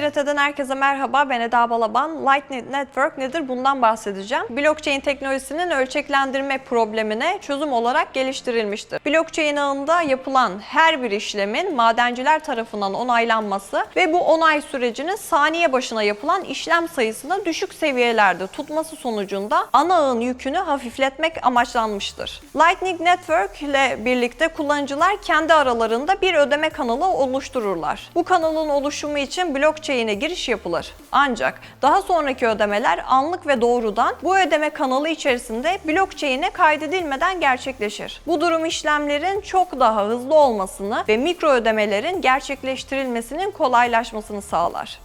Çete'den herkese merhaba. Ben Eda Balaban. Lightning Network nedir? Bundan bahsedeceğim. Blockchain teknolojisinin ölçeklendirme problemine çözüm olarak geliştirilmiştir. Blockchain ağında yapılan her bir işlemin madenciler tarafından onaylanması ve bu onay sürecinin saniye başına yapılan işlem sayısını düşük seviyelerde tutması sonucunda ana ağın yükünü hafifletmek amaçlanmıştır. Lightning Network ile birlikte kullanıcılar kendi aralarında bir ödeme kanalı oluştururlar. Bu kanalın oluşumu için blockchain'e giriş yapılır. Ancak daha sonraki ödemeler anlık ve doğrudan bu ödeme kanalı içerisinde blockchain'e kaydedilmeden gerçekleşir. Bu durum işlemlerin çok daha hızlı olmasını ve mikro ödemelerin gerçekleştirilmesinin kolaylaşmasını sağlar.